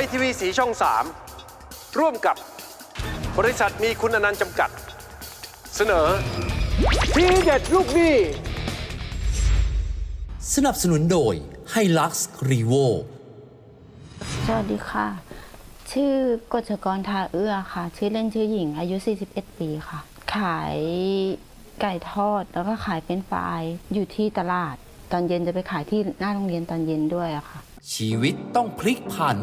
ยทีวีสีช่อง 3 ร่วมกับบริษัทมีคุณอนันต์จำกัด เสนอ ทีเด็ดลูกหนี้ สนับสนุนโดย h i l u x r e v o สวัสดีค่ะ ชื่อกฎชกรทาเอื้อค่ะ ชื่อเล่นชื่อหญิง อายุ 41 ปีค่ะ ขายไก่ทอดแล้วก็ขายเป็นฝายอยู่ที่ตลาด ตอนเย็นจะไปขายที่หน้าโรงเรียนตอนเย็นด้วยอะค่ะ ชีวิตต้องพลิกผัน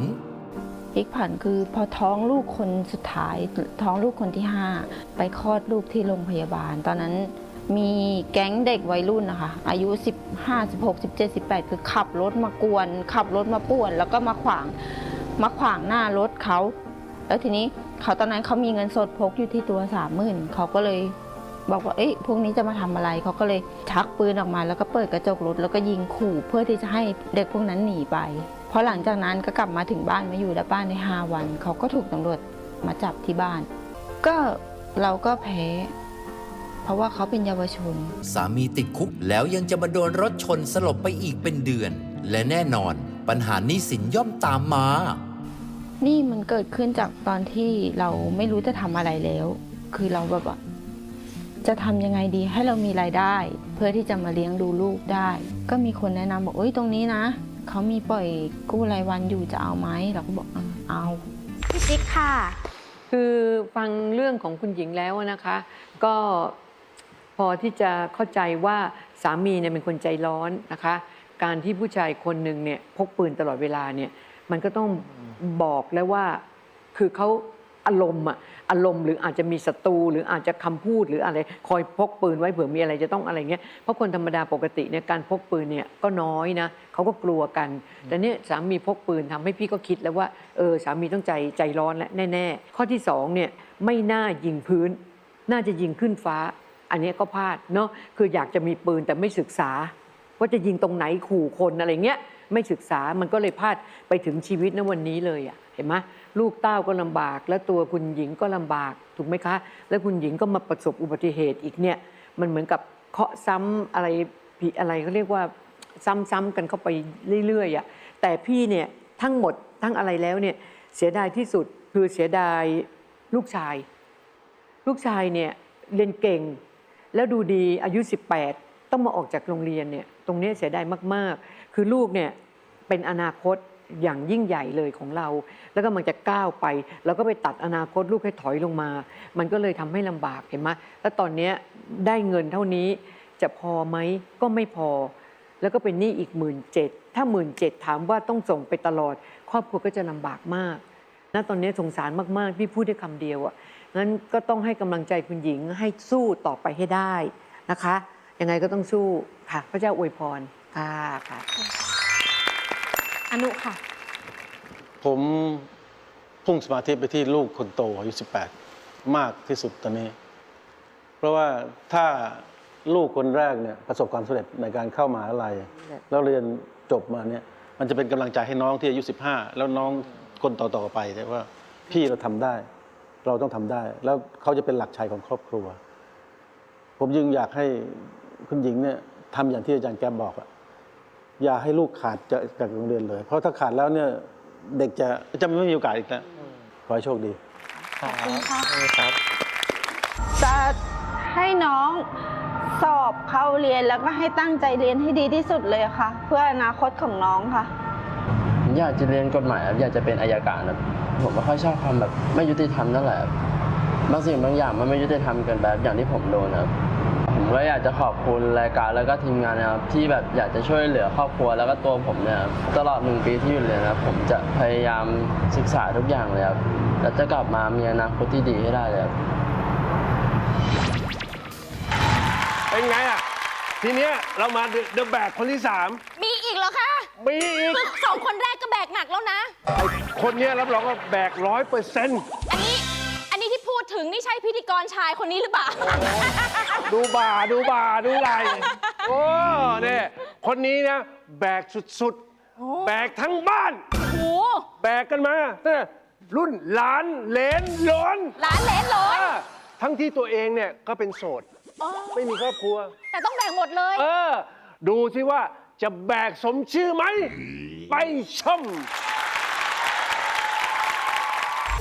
พลิกผันคือพอท้องลูกคนสุดท้าย ท้องลูกคนที่ 5 ไปคลอดลูกที่โรงพยาบาล ตอนนั้นมีแก๊งเด็กวัยรุ่นนะคะ อายุ 15 16 17 18 คือขับรถมากวน ขับรถมาป่วน แล้วก็มาขวางมาขวางหน้ารถเขา แล้วทีนี้เขาตอนนั้นเขามีเงินสดพกอยู่ที่ตัวสามหมื่นเขาก็เลยบอกว่า เอ้ย พวกนี้จะมาทำอะไร เขาก็เลยชักปืนออกมา แล้วก็เปิดกระจกรถ แล้วก็ยิงขู่ เพื่อที่จะให้เด็กพวกนั้นหนีไป อหลังจากนั้นก็กลับมาถึงบ้านมาอยู่แล้วบ้านในห้าวัน เขาก็ถูกตำรวจมาจับที่บ้าน ก็เราก็แพ้ เพราะว่าเขาเป็นเยาวชน สามีติดคุกแล้วยังจะมาโดนรถชนสลบไปอีกเป็นเดือน และแน่นอนปัญหาหนี้สินย่อมตามมา นี่มันเกิดขึ้นจากตอนที่เราไม่รู้จะทำอะไรแล้ว คือเราแบบว่าจะทำยังไงดีให้เรามีรายได้ เพื่อที่จะมาเลี้ยงดูลูกได้ ก็มีคนแนะนำบอกเอ้ยตรงนี้นะ เขามีปล่อยกู้รายวันอยู่จะเอาไหมเราก็บอกเออเอาพี่จิ๊กค่ะ คือฟังเรื่องของคุณหญิงแล้วนะคะ ก็พอที่จะเข้าใจว่าสามีเนี่ยเป็นคนใจร้อนนะคะ การที่ผู้ชายคนหนึ่งเนี่ยพกปืนตลอดเวลาเนี่ยมันก็ต้องบอกแล้วว่าคือเขาอารมณ์อะ อารมณ์หรืออาจจะมีศัตรูหรืออาจจะคำพูดหรืออะไรคอยพกปืนไว้เผื่อมีอะไรจะต้องอะไรเงี้ยเพราะคนธรรมดาปกติเนี่ยการพกปืนเนี่ยก็น้อยนะเขาก็กลัวกัน แต่เนี่ยสามีพกปืนทำให้พี่ก็คิดแล้วว่าเออสามีต้องใจใจร้อนและแน่ ๆ ข้อที่สองเนี่ยไม่น่ายิงพื้น น่าจะยิงขึ้นฟ้า อันนี้ก็พลาดเนาะคืออยากจะมีปืนแต่ไม่ศึกษา ว่าจะยิงตรงไหนขู่คนอะไรเงี้ยไม่ศึกษามันก็เลยพลาดไปถึงชีวิตณวันนี้เลยอะ่ะเห็นไหม ลูกเต้าก็ลำบาก แล้วตัวคุณหญิงก็ลำบากถูกไหมคะ แล้วคุณหญิงก็มาประสบอุบัติเหตุอีกเนี่ย มันเหมือนกับเคาะซ้ำอะไรผีอะไรเขาเรียกว่าซ้ำๆกันเข้าไปเรื่อยๆอะ่ะแต่พี่เนี่ยทั้งหมดทั้งอะไรแล้วเนี่ยเสียดายที่สุดคือเสียดายลูกชาย ลูกชายเนี่ยเรียนเก่ง แล้วดูดีอายุ 18 ต้องมาออกจากโรงเรียนเนี่ยตรงนี้เสียดายมากๆ คือลูกเนี่ยเป็นอนาคต อย่างยิ่งใหญ่เลยของเรา แล้วก็มันจะก้าวไป แล้วก็ไปตัดอนาคตลูกให้ถอยลงมา มันก็เลยทำให้ลำบากเห็นไหมแล้วตอนนี้ได้เงินเท่านี้จะพอไหมก็ไม่พอ แล้วก็เป็นหนี้อีกหมื่นเจ็ดถ้าหมื่นเจ็ดถามว่าต้องส่งไปตลอด ครอบครัวก็จะลำบากมากณตอนนี้สงสารมากๆพี่พูดได้คำเดียวอะงั้นก็ต้องให้กำลังใจคุณหญิงให้สู้ต่อไปให้ได้นะคะ ยังไงก็ต้องสู้ค่ะ พระเจ้าอวยพรค่ะค่ะ อนุค่ะ ผมพุ่งสมาธิไปที่ลูกคนโตอายุ 18 มากที่สุดตอนนี้ เพราะว่าถ้าลูกคนแรกเนี่ยประสบความสำเร็จในการเข้ามหาลัยแล้วเรียนจบมาเนี่ยมันจะเป็นกำลังใจให้น้องที่อายุ 15 แล้วน้องคนต่อๆไปแต่ว่าพี่เราทำได้ เราต้องทำได้ แล้วเขาจะเป็นหลักชัยของครอบครัว ผมยึงอยากให้คุณหญิงเนี่ยทำอย่างที่อาจารย์แก้มบอกอะ อย่าให้ลูกขาดจากจากโรงเรียนเลย เพราะถ้าขาดแล้วเนี่ยเด็กจะจะไม่มีโอกาสอีกแล้วขอให้โชคดีขอบคุณค่ะจะให้น้องสอบเข้าเรียนแล้วก็ให้ตั้งใจเรียนให้ดีที่สุดเลยค่ะ เพื่ออนาคตของน้องค่ะผมอยากจะเรียนกฎหมายครับอยากจะเป็นอายการครับผมไม่ค่อยชอบความแบบไม่ยุติธรรมเท่าไหร่ครับบางสิ่งบางอย่างมันไม่ยุติธรรมเกินไปครับอย่างที่ผมโดนครับผม ก็อยากจะขอบคุณรายการแล้วก็ทีมงานนะครับที่แบบอยากจะช่วยเหลือครอบครัวแล้วก็ตัวผมเนี่ยครับตลอดหนึ่งปีที่อยู่เรียนนะครับผมจะพยายามศึกษาทุกอย่างเลยครับแล้วจะกลับมามีอนาคตที่ดีให้ได้เลยครับ เป็นไงอะ ทีเนี้ยเรามาเดอะแบกคนที่มีอีกเหรอคะ3มีอีกคือสองคนแรกก็แบกหนักแล้วนะไอ้คนเนี้ยรับรองว่าแบกร้อยเปอร์เซ็นต์ อันนี้อันนี้ที่พูด ถึงนี่ใช่พิธีกรชายคนนี้หรือเปล่า ดูบ่าดูบ่าดูไหลโอ้เนี่ยคนนี้นะ แบกสุดๆ แบกทั้งบ้าน โอ้โหแบกกันมาเนี่ยรุ่นหลานเหลนหลอนร้านเลนร้อนอ่าทั้งที่ตัวเองเนี่ยก็เป็นโสด อ๋อไม่มีครอบครัว แต่ต้องแบกหมดเลย เออ ดูสิว่าจะแบกสมชื่อไหม ไปชม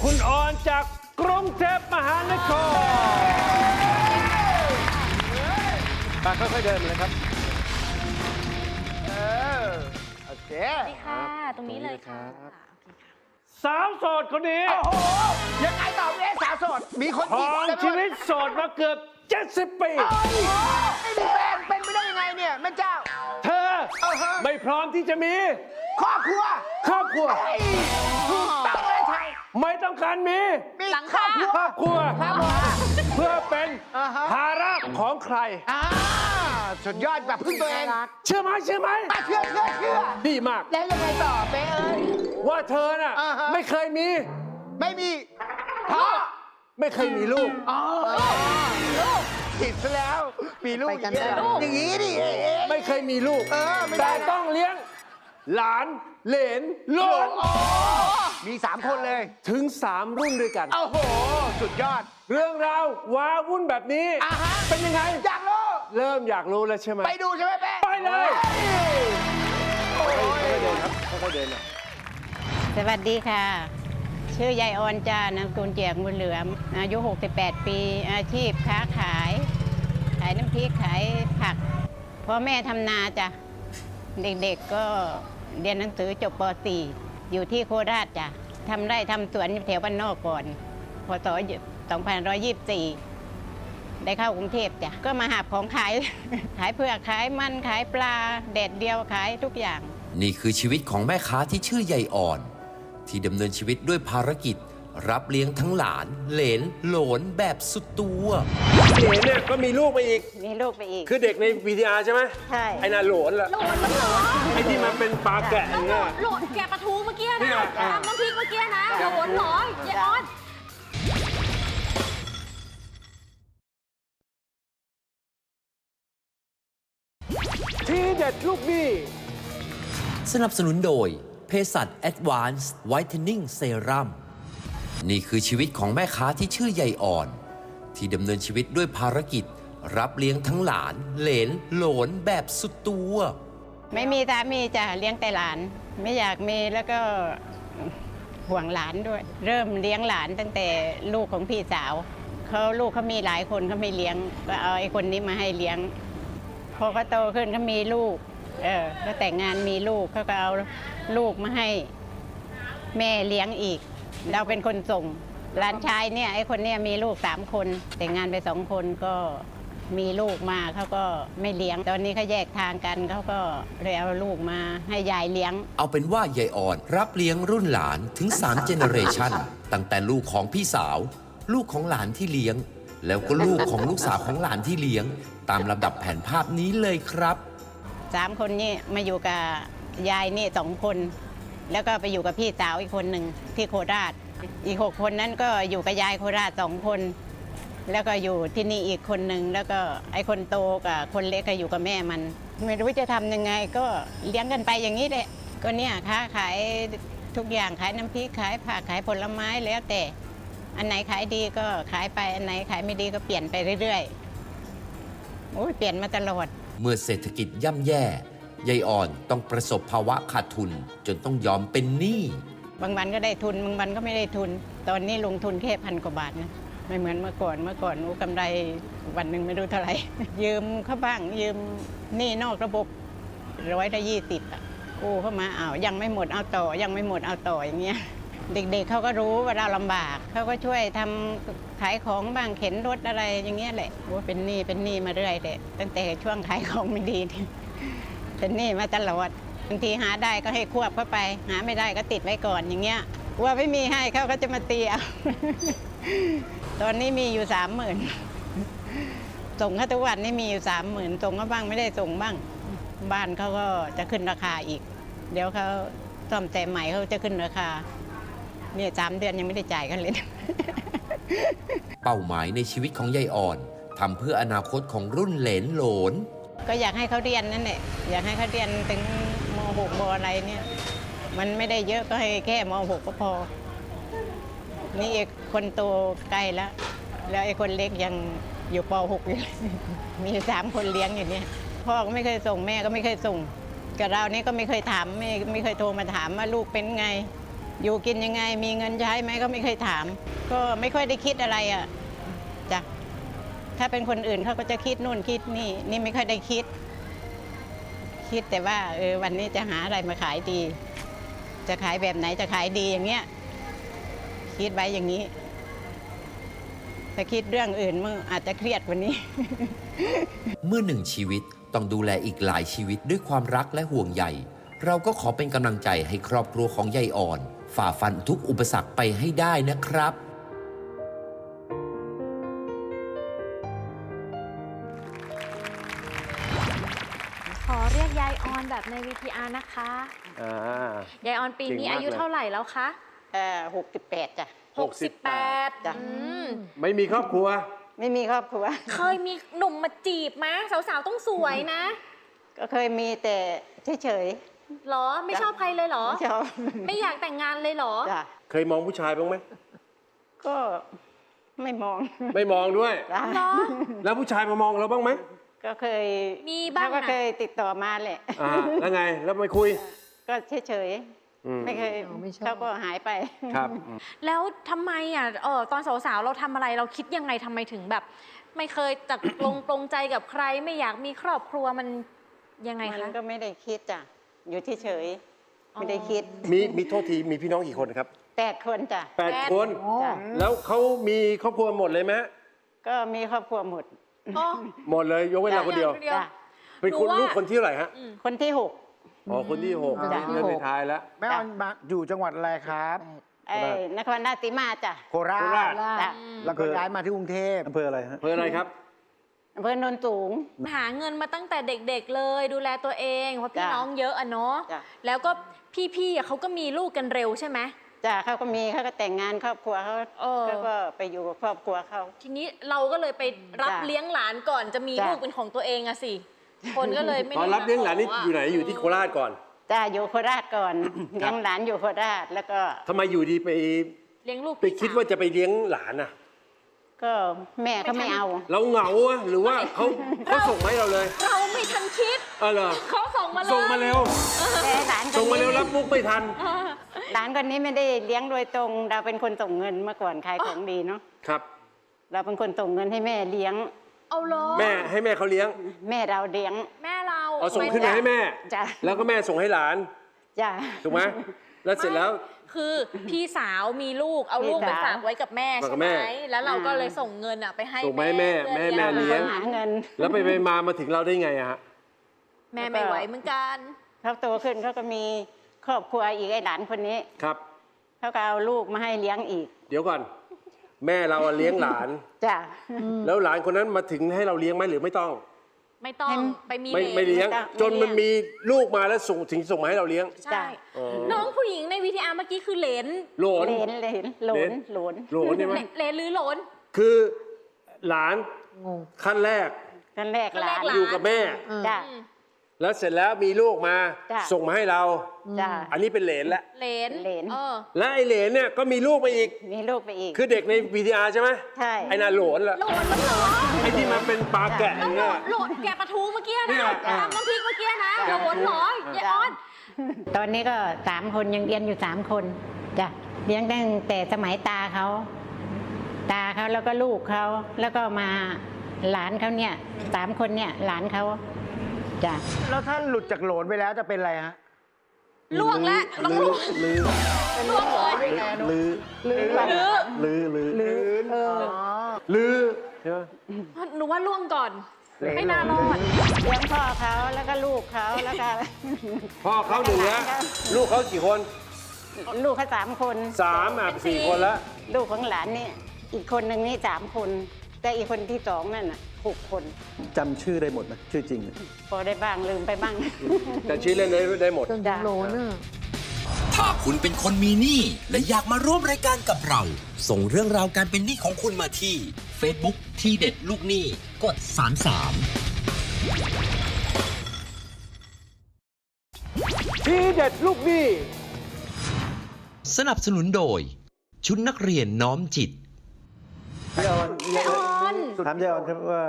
คุณออนจาก กรุงเทพมหานครมาค่อยๆเดินมาเลยครับโอเค สวัสดีค่ะ ตรงนี้เลยค่ะ สาวโสดคนนี้ โอ้โห ยังไงต่อพี่เอสาวโสด มีคนครจีอบงเต็มไปหมดชีวิตโสดมาเกือบ 70 ปี เอ้ยไม่มีแฟนเป็นไปได้ยังไงเนี่ยแม่เจ้า เธออ่าฮะ ไม่พร้อมที่จะมี ครอบครัวครอบครัวเฮ้ยถูกต้องเลยชัย ไม่ต้องการมีมีหลังครคาอบครัวครอบครัวครับผมเพื่อเป็นอ่าฮะภาระของใคร อ่าสุดยอดแบบพึ่งตัวเองเชื่อไหมเชื่อไหมอะเชื่อเชื่อเชื่อดีมาก แล้วยังไงต่อเป๊ะเอ้ย ว่าเธอน่ะอ่าฮะ ไม่เคยมีไม่มีพ่อไม่เคยมีลูก อ๋อลูกผิดซะแล้ว มีลูกอย่างนี้อย่างนี้ดิเอ๊ะ ไม่เคยมีลูก เออไม่ได้แต่นะ ต้องเลี้ยง หลานเหลนหลน โอ้ มีสามคนเลย ถึงสามรุ่นด้วยกัน โอ้โห สุดยอด เรื่องราวว้าวุ่นแบบนี้อ่าฮะ เป็นยังไง อยากรู้ เริ่มอยากรู้แล้วใช่ไหม ไปดูใช่ไหมแม่ไปเลย โอ้ยค่อยๆเดินครับค่อยๆเดินนะสวัสดีค่ะ ชื่อยายออนจานามสกุลเจียกบุญเหลือม อายุ 68 ปี อาชีพค้าขาย ขายน้ำพริกขายผัก พ่อแม่ทำนาจ้ะ เด็กๆก็เรียนหนังสือจบป .4 อยู่ที่โคราชจ้ะทำไร่ทำสวนแถวบ้านนอกก่อนพศ2524 ได้เข้ากรุงเทพจ้ะก็มาหาของขาย ขายเผือกขายมันขายปลาแดดเดียวขายทุกอย่าง นี่คือชีวิตของแม่ค้าที่ชื่อใยอ่อน ที่ดำเนินชีวิตด้วยภารกิจ รับเลี้ยงทั้งหลาน เหลนโหลนแบบสุดตัวเหลนเนี่ยก็มีลูกมาอีก มีลูกไปอีก คือเด็กใน VTR ใช่ไหมใช่ ไอ้น่าโหลนละโหลดมันเหรอไอ้ที่มันเป็นปลาแกะอย่างเงี้ย โหลดแกะปลาทูเมื่อกี้เนี่นะยอะทำน้ำพริกเมื่อกี้นะโหลดเหรอยายออนทีเด็ดลูกหนี้สนับสนุนโดยเภสัช Advanced Whitening Serum นี่ นี่คือชีวิตของแม่ค้าที่ชื่อใยอ่อน ที่ดำเนินชีวิตด้วยภารกิจ รับเลี้ยงทั้งหลาน เหลนโหลนแบบสุดตัว ไม่มีสามีจะเลี้ยงแต่หลาน ไม่อยากมีแล้วก็ห่วงหลานด้วย เริ่มเลี้ยงหลานตั้งแต่ลูกของพี่สาวเขาลูกเขามีหลายคนเขาไม่เลี้ยงก็เอาไอ้คนนี้มาให้เลี้ยง พอเขาโตขึ้นเขามีลูก เออแล้วแต่งงานมีลูกเขาก็เอาลูกมาให้ แม่เลี้ยงอีก เราเป็นคนส่งหลานชายเนี่ยไอ้คนเนี้ยมีลูกสามคน แต่งงานไปสองคนก็มีลูกมาเขาก็ไม่เลี้ยง ตอนนี้เขาแยกทางกันเขาก็เลยเอาลูกมาให้ยายเลี้ยง เอาเป็นว่ายายอ่อนรับเลี้ยงรุ่นหลานถึง3เจเนอเรชันตั้งแต่ลูกของพี่สาว ลูกของหลานที่เลี้ยง แล้วก็ลูกของลูกสาวของหลานที่เลี้ยง ตามลำดับแผนภาพนี้เลยครับสามคนนี้มาอยู่กับยายนี่สองคน แล้วก็ไปอยู่กับพี่สาวอีกคนหนึ่งที่โคราช อีกหกคนนั้นก็อยู่กับยายโคราชสองคน แล้วก็อยู่ที่นี่อีกคนหนึ่งแล้วก็ไอ้คนโตกับคนเล็กก็อยู่กับแม่มัน ไม่รู้จะทำยังไงก็เลี้ยงกันไปอย่างนี้แหละก็เนี่ยค้าขายทุกอย่างขายน้ำพริกขายผักขายผลไม้แล้วแต่ อันไหนขายดีก็ขายไปอันไหนขายไม่ดีก็เปลี่ยนไปเรื่อยๆโอ้ยเปลี่ยนมาตลอดเมื่อเศรษฐกิจย่ำแย่ ยายอ่อนต้องประสบภาวะขาดทุนจนต้องยอมเป็นหนี้ บางวันก็ได้ทุน บางวันก็ไม่ได้ทุน ตอนนี้ลงทุนแค่พันกว่าบาทนะ ไม่เหมือนเมื่อก่อน เมื่อก่อนอู้กำไรวันหนึ่งไม่รู้เท่าไหร่ ยืมเขาบ้าง ยืมหนี้นอกระบบร้อยละยี่สิบอะกู้เข้ามาอ้าวยังไม่หมดเอาต่อ ยังไม่หมดเอาต่ออย่างเงี้ย เด็กๆเขาก็รู้ว่าเราลำบาก เขาก็ช่วยทำขายของบ้างเข็นรถอะไรอย่างเงี้ยแหละโอ้เป็นหนี้เป็นหนี้มาเรื่อยเลยตั้งแต่ช่วงขายของไม่ดี เป็นหนี้มาตลอดบางทีหาได้ก็ให้ควบเข้าไป หาไม่ได้ก็ติดไว้ก่อนอย่างเงี้ยว่าไม่มีให้เขาก็จะมาตีเอาตอนนี้มีอยู่สามหมื่นส่งเขาทุกวันนี่มีอยู่สามหมื่นส่งเขาบ้างไม่ได้ส่งบ้าง บ้านเขาก็จะขึ้นราคาอีก เดี๋ยวเขาซ่อมแต่ใหม่เขาจะขึ้นราคาเนี่ยสามเดือนยังไม่ได้จ่ายกันเลย เป้าหมายในชีวิตของยายอ่อนทำเพื่ออนาคตของรุ่นเหลนโหลน ก็อยากให้เขาเรียนนั่นแหละอยากให้เขาเรียนถึงม .6 มอะไรเนี่ย มันไม่ได้เยอะก็ให้แค่ม .6 ก็พอ นี่ไอ้คนโตใกล้แล้ว แล้วไอ้คนเล็กยังอยู่ป .6 อยู่เลยมีสามคนเลี้ยงอยู่เนี่ยพ่อก็ไม่เคยส่งแม่ก็ไม่เคยส่งกับเรานี่ก็ไม่เคยถามไม่ไม่เคยโทรมาถามว่าลูกเป็นไง อยู่กินยังไง มีเงินใช้ไหมก็ไม่เคยถาม ก็ไม่ค่อยได้คิดอะไรอะจ้ะ ถ้าเป็นคนอื่นเขาก็จะคิดนู่นคิดนี่ นี่ไม่ค่อยได้คิด คิดแต่ว่าเออวันนี้จะหาอะไรมาขายดี จะขายแบบไหนจะขายดีอย่างเงี้ย คิดไว้อย่างนี้ ถ้าคิดเรื่องอื่นมึงอาจจะเครียดกว่านี้ เมื่อหนึ่งชีวิตต้องดูแลอีกหลายชีวิตด้วยความรักและห่วงใยเราก็ขอเป็นกำลังใจให้ครอบครัวของยายอ่อน ฝ่าฟันทุกอุปสรรคไปให้ได้นะครับ แบบใน VTR นะคะอ่า ยายออนปีนี้เก่งมาก อายุเลยเท่าไหร่แล้วคะเออหกสิบแปดจ้ะ68จ้ะ อืมไม่มีครอบครัว ไม่มีครอบครัว เคยมีหนุ่มมาจีบมะสาวๆต้องสวยนะก็เคยมีแต่เฉยหรอไม่ชอบใครเลยเหรๆอ ไม่ชอบไม่อยากแต่งงานเลยเหรอ จ้ะเคยมองผู้ชายบ้างไหม ก็ไม่มองไม่มองด้วย จ้ะ เหรอ แล้วผู้ชายมามองเราบ้างไหม ก็เคยมีบ้างเขก็นะ เคยติดต่อมาแหละ อ่าแล้วไงแล้วไม่คุยก็เฉยอืมๆไม่เคยอ๋อไม่ชอบ เขาก็หายไป ครับแล้วทำไมอะเออตอนสาวๆเราทำอะไรเราคิดยังไงทำไมถึงแบบ ไม่เคยจักลง ปรงใจกับใครไม่อยากมีครอบครัวมันยังไงมัคะนก็ไม่ได้คิดจ้ะ อยู่เฉยๆไม่ได้คิดมีมีโทษทีมีพี่น้องกี่คนครับแปดคนจ้ะแปดคน จ้ะแล้วเขามีครอบครัวหมดเลยไหมก็มีครอบครัวหมด อ๋อ หมดเลยยกเว้นเราคนเดียวจ้ะเป็นคนหนูว่าลูกคนที่เท่าไหร่ฮะคนที่หก อ๋อคนที่หกจ้ะเริ่มในท้ายแล้ว แม่ออนมาอยู่จังหวัดอะไรครับ ไอ้นครราชสีมาจ้ะโคราโคราช ชจ้ะแล้วก็ย้ายมาที่กรุงเทพอำเภออะไรฮะเพื่ออะไรครับ อำเภอโนนสูง หาเงินมาตั้งแต่เด็กๆเลย ดูแลตัวเองเพราะพี่จ้ะน้องเยอะอะเนาะจ้ะ แล้วก็พี่ๆอะเขาก็มีลูกกันเร็วใช่ไหม จ้ะเขาก็มีเขาก็แต่งงานครอบครัวเขาเออ เขาก็ไปอยู่กับครอบครัวเขา ทีนี้เราก็เลยไปรับจ้ะเลี้ยงหลานก่อนจะมีจ้ะ ลูกเป็นของตัวเองอะสิ คนก็เลยไม่ตอนได้รับเลี้ยงหลานนี่มขอยู่ไหนอยู่ที่โคราชก่อน จ้ะอยู่โคราชก่อนเลี้ยงหลานอยู่โคราชแล้วก็ทำไมอยู่ดีไปเลี้ยงลูกไปคิดว่าจะไปเลี้ยงหลานอะ ก็แม่เขาไม่เอา เราเหงาอะหรือว่าเขาเขาส่งมาให้เราเลยเราไม่ทันคิดเออเหรอเขาส่งมาเลยส่งมาเร็ว แต่หลานคส่งนมาเร็วนี้รับมุกไม่ทัน เออ หลานคนนี้ไม่ได้เลี้ยงโดยตรง เราเป็นคนส่งเงินเมื่อก่อนขายของดีเนาะครับ เราเป็นคนส่งเงินให้แม่เลี้ยง เอาเหรอแม่ให้แม่เขาเลี้ยงแม่เราเลี้ยงแม่เราเอาส่งขึ้นมาให้แม่ จ้ะแล้วก็แม่ส่งให้หลาน จ้ะ ถูกไหมแล้วเสร็จแล้ว คือพี่สาวมีลูกเอาลูกพี่ไปสาว ฝากไว้กับแม่ฝากใช่กับไหมแม่ แล้วเราก็อ่าเลยส่งเงินอะไปให้ส่งไปให้แม่พื่อแม่ลี้แม่เลี้ยง หาเงินแล้วไปไปมามาถึงเราได้ไงอะฮะ แม่ไม่ไหวเหมือนกัน เขาโตขึ้นเขาก็มี ครอบครัวอีกไอ้หลานคนนี้ครับ เขาก็เอาลูกมาให้เลี้ยงอีกเดี๋ยวก่อน แม่เราอะเลี้ยงหลาน จ้ะ แล้วหลานคนนั้นมาถึงให้เราเลี้ยงไหมหรือไม่ต้อง ไม่ต้องให้ไปมีไม่หไม่เลี้ยง ไม่ต้องจนมันไม่เลี้ยงมีลูกมาแล้วส่งถึงส่งมาให้เราเลี้ยง ใช่จ้ะอ๋อน้องผู้หญิงในวีทีอาร์เมื่อกี้คือเหลนโหลน เหลนเหลนหลเหลนนหลนโหลนใช่ไหมเหลนหรือหลน คือหลานงงขั้นแรกกันแรกหลานหลาน อยู่กับแม่ จ้ะ อืม แล้วเสร็จแล้วมีลูกมาจ้ะ ส่งมาให้เรา จ้ะอันนี้เป็นเหลนแล้วเหลนเหลนเออและไอเหลนเนี่ยก็มีลูกมาอีก มีลูกไปอีก คือเด็กใน VTR ใช่ไหมใช่ ไอ้น่าโหลนละโหลนมันเหรอไอ้ที่มันเป็นปลาแกะอน้องย่างโหลเงี้ย นโหลนแกะปลาทูเมื่อกี้เนี่นะยทำน้ำพริกเมื่อกี้นะโหลนเหรอยายออน ตอนนี้ก็สามคนยังเรียนอยู่สามคนจ้ะเลี้ยงตั้งแต่สมัยตาเขา ตาเขาแล้วก็ลูกเขาแล้วก็มาหลานเขาเนี่ยสามคนเนี่ยหลานเขา จ้ะแล้วถ้าหลุดจากโหลนไปแล้วจะเป็นอะไรฮะล่วงแล้วต้องล่วงลือล่วงเลยลือลือลือลือลืนอ๋อลือใช่ไหมหนูว่าล่วงก่อนเหลนไม่น่ารอดเลี้ยงพ่อเขาแล้วก็ลูกเขาแล้วก็พ่อเขาหนึ่งแล้วลูกเขากี่คน ลูกเขาสามคนสามอะสี่คนแล้วลูกของหลานนี่อีกคนหนึ่งนี่สามคน แต่อีกคนที่สองนั่นน่ะ หกคนจำชื่อได้หมดไหมชื่อจริงเนี่ยพอได้บ้างลืมไปบ้าง แต่ชื่อเล่นได้ได้หมด จนถึงโหลนอะถ้าคุณเป็นคนมีหนี้และอยากมาร่วมรายการกับเรา ส่งเรื่องราวการเป็นหนี้ของคุณมาที่ Facebook ที่เด็ดลูกหนี้กด 33ทีเด็ดลูกหนี้ สนับสนุนโดย ชุดนักเรียนน้อมจิต ยายออนยายออนถามยายออนครับว่า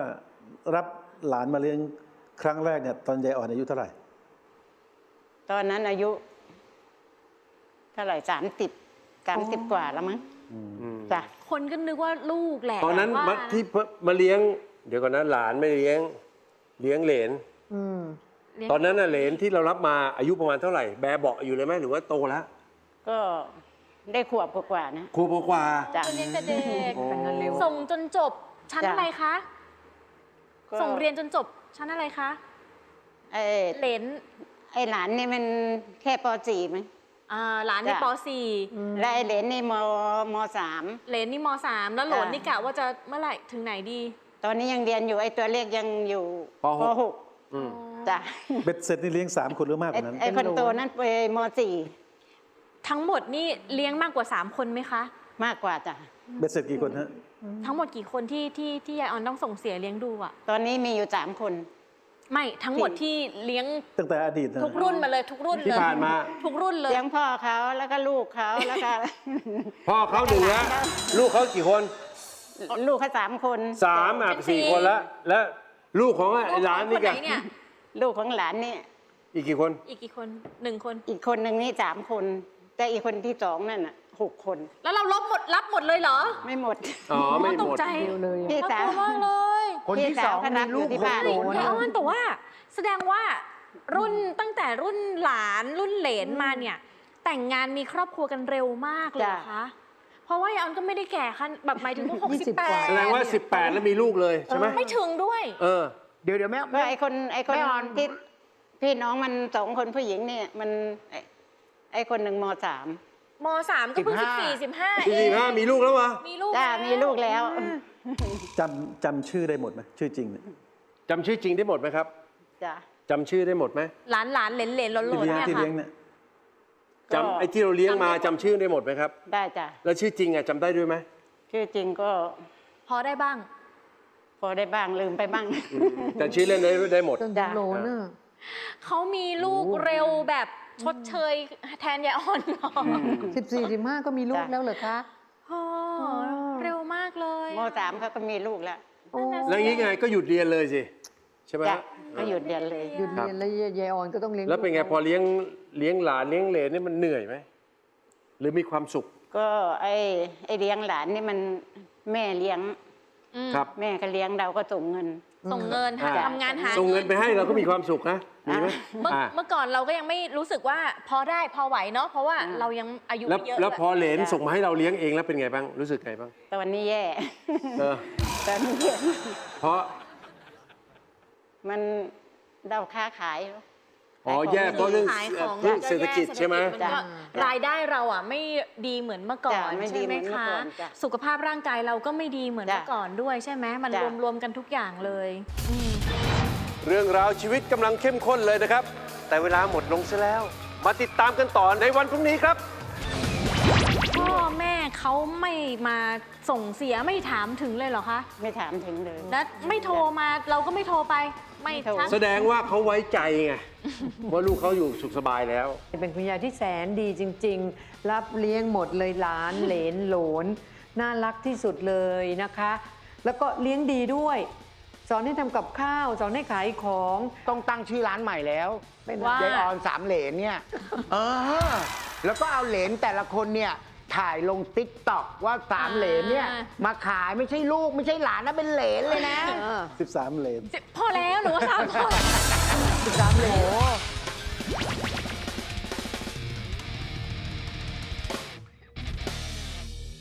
รับหลานมาเลี้ยงครั้งแรกเนี่ยตอนยายอ่อนอายุเท่าไหร่ ตอนนั้นอายุเท่าไหร่สามสิบสามสิบกว่าแล้วมั้งจ้ะคนก็นึกว่าลูกแหละตอนนั้นว่ามาที่มาเลี้ยง เดี๋ยวก่อนนะหลานไม่เลี้ยง เลี้ยงเหลนอืมเลี้ยงตอนนั้นน่ะเหลนที่เรารับมาอายุประมาณเท่าไหร่ แบเบาะอยู่เลยไหมหรือว่าโตแล้วก็ ได้ขวบกว่าๆนะครูปกว่า จ้ะเลี้ยงแต่เด็กแต่งงานเร็ว ส่งจนจบชั้นจ้ะ อะไรคะ ก็ส่งเรียนจนจบชั้นอะไรคะไอ้เหลนไอ้หลานนี่มันแค่ปสี่ไหม อ่าหลานในจ้ะปและไอ้เหลนนี่มมสาม .4 เหลนนี่ม .3 แล้วโหลนจ้ะ นี่กะว่าจะเมื่อไหร่ถึงไหนดีตอนนี้ยังเรียนอยู่ไอ้ตัวเลขยังอยู่ปหก หกอืมจ้ะเบ็ดเสร็จนี่เลี้ยงสามคนหรือมากกไอ้ว่านั้น ไอ้คนโตนั้นไปมสี่ ทั้งหมดนี่เลี้ยงมากกว่า 3 คนไหมคะ มากกว่าจ้ะเบ็ดเสร็จกี่คนฮะทั้งหมดกี่คนที่ที่ที่ยายออนต้องส่งเสียเลี้ยงดูอะตอนนี้มีอยู่สามคน ไม่ทั้งหมดที่เลี้ยงตั้งแต่อดีตนะ ทุกรุ่นมาเลยทุกรุ่นที่เลยผ่านมา ทุกรุ่นเลย เลี้ยงพ่อเขาแล้วก็ลูกเขาแล้วก็ พ่อเขาหนึ่งแล้วลูกเขากี่คนลูกเขาสามคนสามอะเป็นสี่ สี่คนแล้วและลูกของไอ้หลานนี่คกันไหเนี่ยลูกของหลานนี่อีกกี่คน อีกกี่คนหนึ่งคน อีกคนหนึ่งนี่สามคน แต่อีกคนที่สองนั่นน่ะหกคนแล้วเราลบหมดรับหมดเลยเหรอไม่หมด อ๋อไม่หตมกดใจเดียวเลยอะพี่น่าสากวลัวมากเลยคนที่พี่สสาอวงเขารัมีบลูกอยู่ที่คนบ้านโตยายนะออนแต่ว่าแสดงว่ารุ่นตั้งแต่รุ่นหลานรุ่นเหลนมาเนี่ย แต่งงานมีครอบครัวกันเร็วมากเลยเหรอคะเพราะว่ายายออนก็ไม่ได้แก่ขั้นแบบหมายถึงว่าหกยี่สิสิบบแปกว่าดแสดงว่า 18 แล้วมีลูกเลยใช่ไหมไม่ถึงด้วย เออ เดี๋ยวเดี๋ยวแม่ก็ไอคนไอคนแม่ออน ที่พี่น้องมันสองคนผู้หญิงเนี่ย มันไอ้ ไอคนหนึ่งมสาม มสามก็เพิ่งสิบสี่สิบห้าเอสี่งห้ามีลูกแล้ววะมีลูกจ้าแล้วมีลูกแล้ว จำจำชื่อได้หมดไหมชื่อจริงเนี่ย จำชื่อจริงได้หมดไหมครับจ้า จำชื่อได้หมดไหมหลานหลานเหลนเหลนหลนหลที่นเลี้ยงเนี่ยที่ค่ะ เลี้ยงเนี่ยจำไอ้ที่เราเลี้ยงมาจำชื่อได้หมดไหมครับ ได้จ้าแล้วชื่อจริงอะจำได้ด้วยไหมชื่อจริงก็พอได้บ้าง พอได้บ้างลืมไปบ้าง แต่ชื่อเล่นได้ได้หมดจนถึงโหลน่ะเขามีลูกเร็วแบบ ชดเชยแทนยายอ่อนเหรอสิบสี่สิบห้าก็มีลูกจ้ะแล้วเหรอคะโอ้เร็วมากเลยมสามเขาก็มีลูกแล้วโอ้แล้วงี้ไงก็หยุดเรียนเลยสิใช่ไหมจ้ะฮะก็หยุดเรียนเลย หยุดเรียนแล้วยายออนก็ต้องเลี้ยงแล้วเป็นไงลูกพอเลี้ยงเลี้ยงหลานเลี้ยงเหลนนี่มันเหนื่อยไหมหรือมีความสุข ก็ไอไอเลี้ยงหลานนี่มันแม่เลี้ยงอืมครับ แม่ก็เลี้ยงเราก็ส่งเงิน ส่งเงินหาอ่าทำงานหาส่งเงินไปให้เราก็มีความสุขนะมีไหมเมื่ออ่า เมื่อก่อนเราก็ยังไม่รู้สึกว่าพอได้พอไหวเนาะเพราะว่าอ่าเรายังอายุแล้วไม่เยอะแล้วด้วยพอเหลนจ้ะส่งมาให้เราเลี้ยงเองแล้วเป็นไงบ้างรู้สึกไงบ้างตอนนี้แย่ เออตอนนี้แย่เพราะมันเราค้าขาย อ๋อแย่เพราะเรื่องขายของเรื่องเศรษฐกิจใช่ไหม นก็รายได้เราอะไม่ดีเหมือนเมื่อก่อนจ้ะไม่ดีใช่ไหมเหมือนเมื่อคะก่อนจ้ะสุขภาพร่างกายเราก็ไม่ดีเหมือนจ้ะเมื่อก่อนด้วยใช่ไหมมันจ้ะ รวมๆกันทุกอย่างเลยอืมเรื่องราวชีวิตกำลังเข้มข้นเลยนะครับ แต่เวลาหมดลงซะแล้ว มาติดตามกันต่อในวันพรุ่งนี้ครับ พ่อแม่เขาไม่มาส่งเสียไม่ถามถึงเลยเหรอคะ ไม่ถามถึงเลย แล้วไม่โทรมาเราก็ไม่โทรไป ไม่ไม่โทรชักแสดงว่าเขาไว้ใจไงว่าลูกเขาอยู่สุขสบายแล้ว เป็นคุณยายที่แสนดีจริง ๆ รับเลี้ยงหมดเลยหลาน เหลนโหลน น่ารักที่สุดเลยนะคะ แล้วก็เลี้ยงดีด้วย สอนให้ทำกับข้าว สอนให้ขายของต้องตั้งชื่อร้านใหม่แล้วเป็นว่า ยายออนสามเหรนเนี่ย เออ แล้วก็เอาเหรนแต่ละคนเนี่ย ถ่ายลงติ๊กต็อกว่าสามเหรนเนี่ย มาขายไม่ใช่ลูกไม่ใช่หลานนะเป็นเหรนเลยนะเออ13เลนพอแล้วหรือว่าสามคนสิบสามเหลน